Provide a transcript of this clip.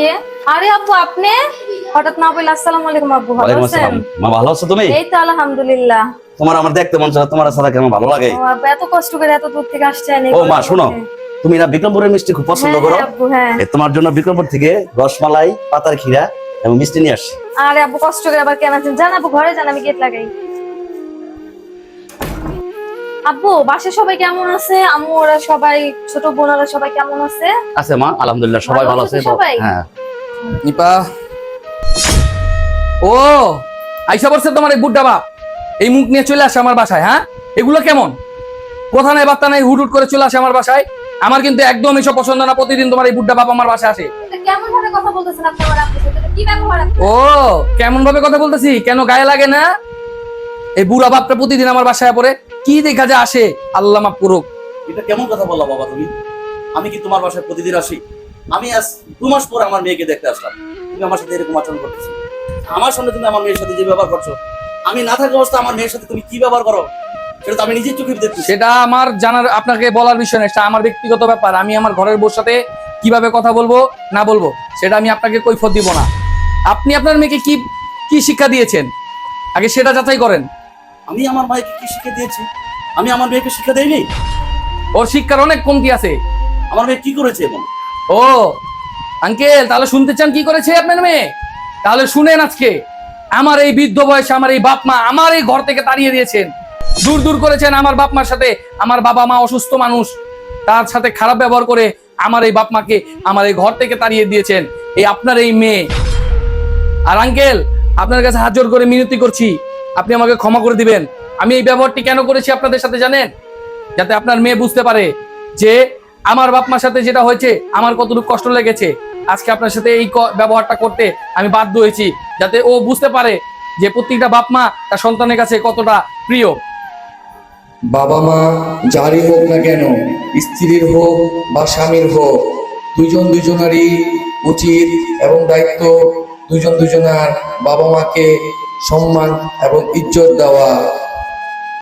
কে? আরে আব্বু আপনি? হঠাৎ না বলে আসসালামু আলাইকুম আব্বু ভালো আছেন? মা ভালো আছো তুমি? এই তো আলহামদুলিল্লাহ। তোমার আমার দেখতে মন চায় তোমার সাথে কেমন ভালো লাগে? এত কষ্ট করে এত দূর থেকে আসছেন ও মা শোনো তুমি না বিক্রমপুরের মিষ্টি খুব পছন্দ হ্যাঁ, করো? হ্যাঁ, হ্যাঁ। তোমার জন্য বিক্রমপুর থেকে রসমালাই পাতার খিরা এবং মিষ্টি নিয়ে আসছি। আরে আব্বু কষ্ট করে আবার কেন আছেন জান আব্বু ঘরে যান আমি গেট লাগাই। আব্বু বাসে সবাই কেমন আছে? আম্মু ওরা সবাই ছোট বোনরা সবাই কেমন আছে? আছে মা আলহামদুলিল্লাহ সবাই ভালো আছে। সবাই? হ্যাঁ। নিপা ও আইসা পড়ছে তোমার এই বুড্ডা বাপ। এই মুখ নিয়ে চলে আসে আমার বাসায় হ্যাঁ? এগুলো কেমন? কথা নাই বার্তা নাই হুট হুট করে চলে আসে আমার বাসায়? আমার কিন্তু একদম এসব পছন্দ না প্রতিদিন তোমার এই বুড্ডা বাপ আমার বাসায় আসে। কেমন ভাবে কথা বলতেছেন আপনি আমার আপুর কি ব্যবহার ও কেমন ভাবে কথা বলতেছি? কেন গায়ে লাগে না? এই বুড়া বাপটা প্রতিদিন আমার বাসায় পড়ে কি দেখা যায় আসে? আল্লাহ মাফ করুক। এটা কেমন কথা বললা বাবা তুমি? আমি কি তোমার বাসায় প্রতিদিন আসি? আমি আজ দু মাস পর আমার মেয়েকে দেখতে আসলাম। তুমি আমার সাথে এরকম আচরণ করতেছো। আমার সামনে তুমি আমার মেয়ের সাথে যে ব্যবহার করছ আমি না থাকা অবস্থা আমার মেয়ের সাথে তুমি কি ব্যবহার করো? সেটা তো আমি নিজের চোখে দেখতেছি। সেটা আমার জানার আপনাকে বলার বিষয় না সেটা আমার ব্যক্তিগত ব্যাপার। আমি আমার ঘরের বউর সাথে কীভাবে কথা বলব না বলব সেটা আমি আপনাকে কৈফত দিব না। আপনি আপনার মেয়েকে কি কি শিক্ষা দিয়েছেন? আগে সেটা যাচাই করেন। আমি আমার মায়েকে কি শিক্ষা দিয়েছি? আমি আমার মেয়েকে শিক্ষা দেইনি? ওর শিক্ষার অনেক কমতি আছে। আমার মেয়ে কি করেছে এমন ও আঙ্কেল তাহলে শুনতে চান কি করেছে আপনার মেয়ে? তাহলে শুনেন আজকে। আমার এই বৃদ্ধ বয়সে আমার এই বাপ মা আমার এই ঘর থেকে তাড়িয়ে দিয়েছেন। দূর দূর করেছেন আমার বাপ মার সাথে। আমার বাবা মা অসুস্থ মানুষ। তার সাথে খারাপ ব্যবহার করে আমার এই বাপ মাকে আমার এই ঘর থেকে তাড়িয়ে দিয়েছেন। এই আপনার এই মেয়ে। আর আঙ্কেল আপনার কাছে হাত জোর করে মিনতি করছি। আপনি আমাকে ক্ষমা করে দিবেন। আমি এই ব্যবহারটি কেন করেছি আপনাদের সাথে জানেন? যাতে আপনার মেয়ে বুঝতে পারে যে আমার বাপ মার সাথে যেটা হয়েছে, আমার কতটুকু কষ্ট লেগেছে। আজকে আপনার সাথে এই ব্যবহারটা করতে আমি বাধ্য হয়েছি, যাতে ও বুঝতে পারে যে প্রত্যেকটা বাপ মা তার সন্তানের কাছে কতটা প্রিয়। বাবা মা, যারই হোক না কেন, স্ত্রীর হোক বা স্বামীর হোক দুজন দুজনারই উচিত এবং দায়িত্ব দুজন দুজনার বাবা মাকে সম্মান এবং ইজ্জত দেওয়া।